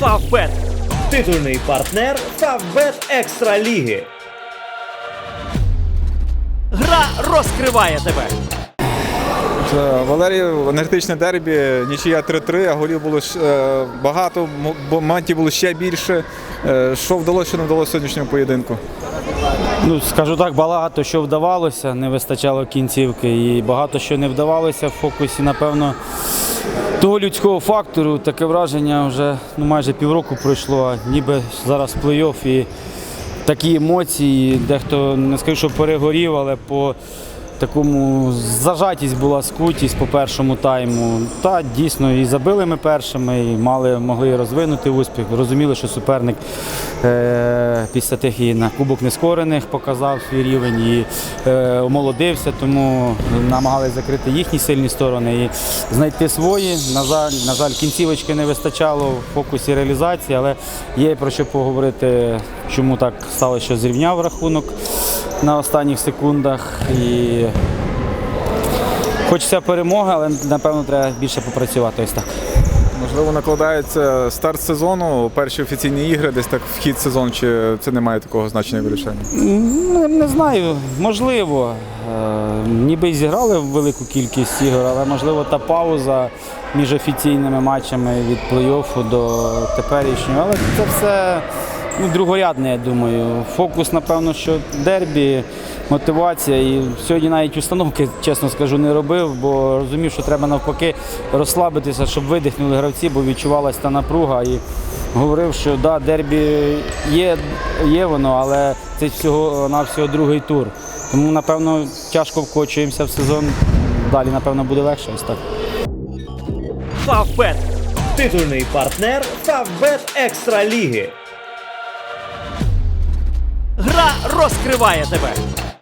Фавбет. Титульний партнер Фавбет Екстра Ліги. Гра розкриває тебе. Валерій, енергетичне дербі, нічия 3-3, а голів було е, багато, моментів було ще більше. Е, Що вдалося, що не вдалося сьогоднішньому поєдинку? Ну, скажу так, багато що вдавалося, не вистачало кінцівки. І багато що не вдавалося в фокусі, напевно, того людського фактору. Таке враження вже ну, майже півроку пройшло, а ніби зараз плей-офф і такі емоції. Дехто не скажу, що перегорів, але по такому зажатість була скутість по першому тайму. Та дійсно і забили ми першими, і мали, могли розвинути успіх. Розуміли, що суперник е, після тих і на Кубок Нескорених показав свій рівень і е, омолодився, тому намагалися закрити їхні сильні сторони і знайти свої. На жаль, на жаль, кінцівочки не вистачало в фокусі реалізації, але є про що поговорити, чому так стало, що зрівняв рахунок на останніх секундах. І хочеться перемоги, але напевно треба більше попрацювати ось так. Можливо, накладається старт сезону, перші офіційні ігри, десь так вхід сезону, чи це не має такого значення вирішення? Ну, не знаю, можливо. Е, ніби зіграли велику кількість ігор, але можливо та пауза між офіційними матчами від плей-оффу до теперішнього. Але це все ну, другорядне, я думаю. Фокус, напевно, що дербі, мотивація. І сьогодні навіть установки, чесно скажу, не робив, бо розумів, що треба навпаки розслабитися, щоб видихнули гравці, бо відчувалася та напруга. І говорив, що да, дербі є, є воно, але це всього на всього другий тур. Тому, напевно, тяжко вкочуємося в сезон. Далі, напевно, буде легше ось так. Фавбет. Титульний партнер Фавбет Екстра Ліги. Розкриває тебе.